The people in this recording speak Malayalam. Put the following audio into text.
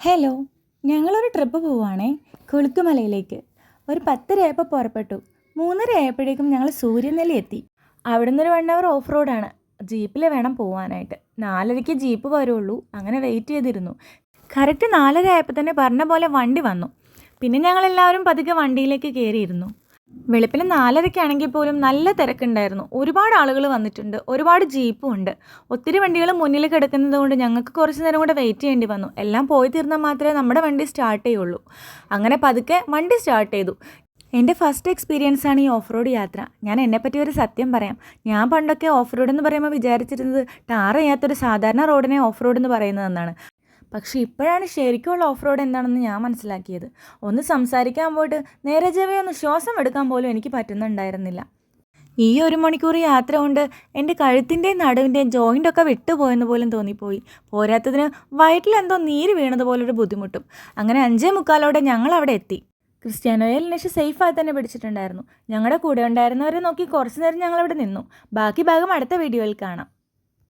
ഹലോ ഞങ്ങളൊരു ട്രിപ്പ് പോവുകയാണേ കുളുക്കുമലയിലേക്ക്. ഒരു പത്തരയായപ്പോൾ പുറപ്പെട്ടു. മൂന്നര ആയപ്പോഴേക്കും ഞങ്ങൾ സൂര്യനെല്ലി എത്തി. അവിടെ നിന്നൊരു വൺ അവർ ഓഫ് റോഡാണ് ജീപ്പിൽ വേണം പോകാനായിട്ട് നാലരയ്ക്ക് ജീപ്പ് വരുള്ളൂ. അങ്ങനെ വെയിറ്റ് ചെയ്തിരുന്നു. കറക്റ്റ് നാലര ആയപ്പോൾ തന്നെ പറഞ്ഞ പോലെ വണ്ടി വന്നു. പിന്നെ ഞങ്ങളെല്ലാവരും പതുക്കെ വണ്ടിയിലേക്ക് കയറിയിരുന്നു വെളുപ്പിന് നാലരയ്ക്കാണെങ്കിൽ പോലും നല്ല തിരക്കുണ്ടായിരുന്നു. ഒരുപാട് ആളുകൾ വന്നിട്ടുണ്ട്. ഒരുപാട് ജീപ്പും ഉണ്ട്. ഒത്തിരി വണ്ടികൾ മുന്നിൽ കിടക്കുന്നത് കൊണ്ട് ഞങ്ങൾക്ക് കുറച്ച് നേരം കൂടെ വെയിറ്റ് ചെയ്യേണ്ടി വന്നു. എല്ലാം പോയി തീർന്നാൽ മാത്രമേ നമ്മുടെ വണ്ടി സ്റ്റാർട്ട് ചെയ്യുള്ളൂ. അങ്ങനെ പതുക്കെ വണ്ടി സ്റ്റാർട്ട് ചെയ്തു. എന്റെ ഫസ്റ്റ് എക്സ്പീരിയൻസ് ആണ് ഈ ഓഫ് റോഡ് യാത്ര. ഞാൻ എന്നെപ്പറ്റി ഒരു സത്യം പറയാം. ഞാൻ പണ്ടൊക്കെ ഓഫ് റോഡ് എന്ന് പറയുമ്പോൾ വിചാരിച്ചിരുന്നത് ടാർ ചെയ്യാത്തൊരു സാധാരണ റോഡിനെ ഓഫ് റോഡ് എന്ന് പറയുന്നതെന്നാണ് പക്ഷേ ഇപ്പോഴാണ് ശരിക്കുമുള്ള ഓഫ് റോഡ് എന്താണെന്ന് ഞാൻ മനസ്സിലാക്കിയത്. ഒന്ന് സംസാരിക്കാൻ പോയിട്ട് നേരെ ജവേ ഒന്ന് ശ്വാസം എടുക്കാൻ പോലും എനിക്ക് പറ്റുന്നുണ്ടായിരുന്നില്ല. ഈ ഒരു മണിക്കൂർ യാത്ര കൊണ്ട് എന്റെ കഴുത്തിന്റെയും നടുവിന്റെയും ജോയിന്റൊക്കെ വിട്ടുപോയെന്ന് പോലും തോന്നിപ്പോയി. പോരാത്തതിന് വയറ്റിൽ എന്തോ നീര് വീണതുപോലൊരു ബുദ്ധിമുട്ടും. അങ്ങനെ അഞ്ചേ മുക്കാലോടെ ഞങ്ങൾ അവിടെ എത്തി ക്രിസ്ത്യാനോയെ ലിനേഷ് സേഫായി തന്നെ പിടിച്ചിട്ടുണ്ടായിരുന്നു. ഞങ്ങളുടെ കൂടെ ഉണ്ടായിരുന്നവരെ നോക്കി കുറച്ച് നേരം ഞങ്ങളവിടെ നിന്നു. ബാക്കി ഭാഗം അടുത്ത വീഡിയോയിൽ കാണാം.